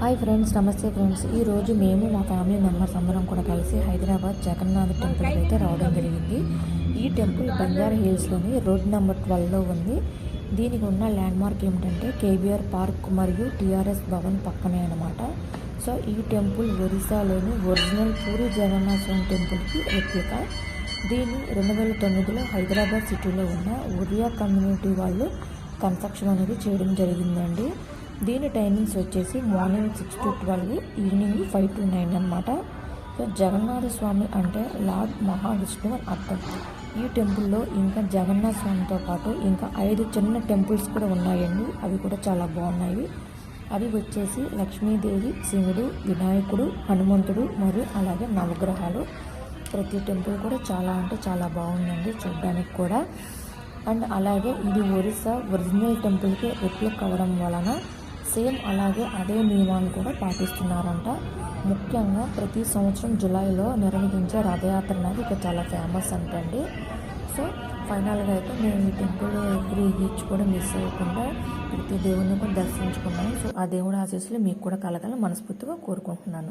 Hi friends నమస్తే friends. ఈ రోజు మేము మా ఫ్యామిలీ మెంబర్స్ అందరం కూడా కలిసి హైదరాబాద్ జగన్నాథ్ టెంపుల్ అయితే రావడం జరిగింది. ఈ టెంపుల్ బంజారా హిల్స్లోని రోడ్ నెంబర్ ట్వెల్వ్లో ఉంది. దీనికి ఉన్న ల్యాండ్ మార్క్ ఏమిటంటే కేబీఆర్ పార్క్ మరియు టీఆర్ఎస్ భవన్ పక్కనే అనమాట సో ఈ టెంపుల్ ఒరిస్సాలోని ఒరిజినల్ పూరి జగన్నాథ స్వామి టెంపుల్కి రెప్లికా దీన్ని రెండు వేల తొమ్మిదిలో హైదరాబాద్ సిటీలో ఉన్న ఒరియా కమ్యూనిటీ వాళ్ళు కన్స్ట్రక్షన్ అనేది చేయడం జరిగిందండి. దీని టైమింగ్స్ వచ్చేసి morning six to twelve evening five to nine అనమాట సో జగన్నాథ స్వామి అంటే లార్డ్ మహావిష్ణువు అని అర్థం. ఈ టెంపుల్లో ఇంకా జగన్నాథ స్వామితో పాటు ఇంకా ఐదు చిన్న టెంపుల్స్ కూడా ఉన్నాయండి. అవి కూడా చాలా బాగున్నాయి. అవి వచ్చేసి లక్ష్మీదేవి శివుడు వినాయకుడు హనుమంతుడు మరియు అలాగే నవగ్రహాలు. ప్రతి టెంపుల్ కూడా చాలా అంటే చాలా బాగుందండి చూడడానికి కూడా. అండ్ అలాగే ఇది ఒరిస్సా ఒరిజినల్ టెంపుల్కి రిప్లిక్ అవ్వడం వలన సేమ్ అలాగే అదే నియమాలు కూడా పాటిస్తున్నారంట. ముఖ్యంగా ప్రతి సంవత్సరం జూలైలో నిర్వహించే రథయాత్ర అనేది ఇక్కడ చాలా ఫేమస్ అంటండి. సో ఫైనల్గా అయితే మేము ఈ టెంపుల్ ఎవ్రీ బీచ్ కూడా మిస్ అవ్వకుండా ప్రతి దేవుడిని కూడా దర్శించుకున్నాము. సో ఆ దేవుడి ఆశీస్సులు మీకు కూడా కలగాలని మనస్ఫూర్తిగా కోరుకుంటున్నాను.